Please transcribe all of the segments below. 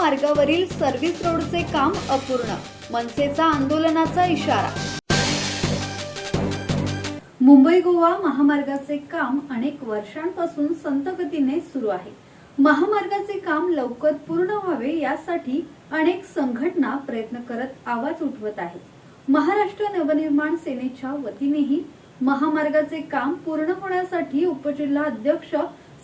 मार्गावरील सर्व्हिस रोडचे काम अपूर्ण. मनसेचा आंदोलनाचा इशारा. मुंबई गोवा महामार्गाचे काम अनेक वर्षांपासून संतगतीने सुरू आहे. महामार्गाचे काम लवकर पूर्ण व्हावे यासाठी अनेक संघटना प्रयत्न करत आवाज उठवत आहेत. महाराष्ट्र नवनिर्माण सेनेच्या वतीनेही महामार्गाचे काम पूर्ण होण्यासाठी उपजिल्हा अध्यक्ष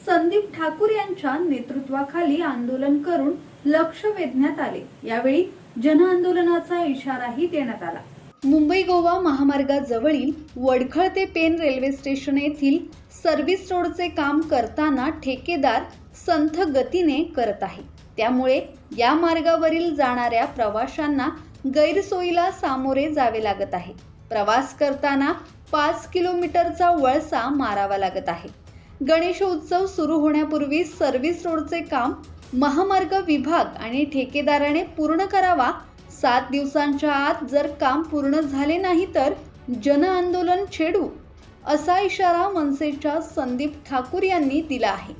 संदीप ठाकूर यांच्या नेतृत्वाखाली आंदोलन करून लक्ष वेधण्यात आले. यावेळी जनआंदोलनाचा इशाराही देण्यात आला. मुंबई गोवा महामार्गाजवळील वडखळ ते पेन रेल्वे स्टेशन येथील सर्व्हिस रोडचे काम करताना ठेकेदार संथ गतीने करत आहे. त्यामुळे या मार्गावरील जाणाऱ्या प्रवाशांना गैरसोयीला सामोरे जावे लागत आहे. प्रवास करताना पाच किलोमीटरचा वळसा मारावा लागत आहे. गणेशोत्सव सुरू होण्यापूर्वी सर्व्हिस रोडचे काम महामार्ग विभाग आणि ठेकेदाराने पूर्ण करावा. सात दिवसांच्या आत जर काम पूर्ण झाले नाही तर जनआंदोलन छेडू असा इशारा मनसेच्या संदीप ठाकूर यांनी दिला आहे.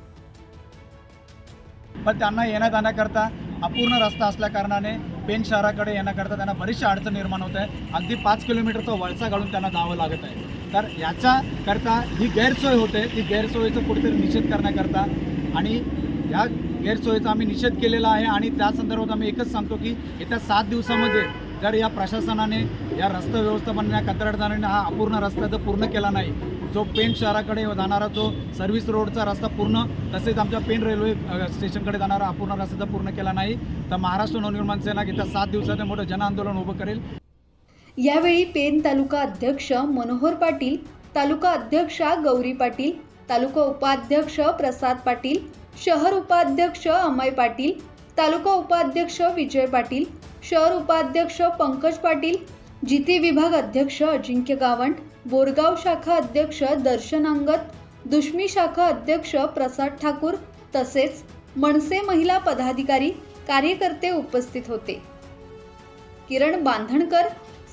पण त्यांना येण्या जाण्याकरता अपूर्ण रस्ता असल्या कारणाने पेन शहराकडे येण्याकरता त्यांना बरीचशी अडचण निर्माण होत आहे. अगदी पाच किलोमीटरचा वळसा घालून त्यांना जावं लागत आहे. तर याच्याकरता ही गैरसोय होते ती गैरसोयीचा कुठेतरी निषेध करण्याकरता. आणि या गैरसोयीचा आम्ही निषेध केलेला आहे आणि त्या संदर्भात आम्ही एकच सांगतो की येत्या सात दिवसामध्ये जर या प्रशासनाने या रस्ता व्यवस्थापन या कंत्राटदाराने हा अपूर्ण रस्ता जर पूर्ण केला नाही जो पेन शहराकडे जाणारा जो सर्व्हिस रोडचा रस्ता पूर्ण तसेच आमच्या पेन रेल्वे स्टेशनकडे जाणारा अपूर्ण रस्ता जर पूर्ण केला नाही तर महाराष्ट्र नवनिर्माण सेना येत्या सात दिवसात मोठं जनआंदोलन उभं करेल. यावेळी पेन तालुका अध्यक्ष मनोहर पाटील तालुका अध्यक्षा गौरी पाटील तालुका उपाध्यक्ष प्रसाद पाटील शहर उपाध्यक्ष अमय पाटील तालुका उपाध्यक्ष विजय पाटील शहर उपाध्यक्ष पंकज पाटील जिते विभाग अध्यक्ष अजिंक्य गावंट बोरगाव शाखा अध्यक्ष दर्शन अंगत दुष्मी शाखा अध्यक्ष प्रसाद ठाकूर तसेच मनसे महिला पदाधिकारी कार्यकर्ते उपस्थित होते. किरण बांधणकर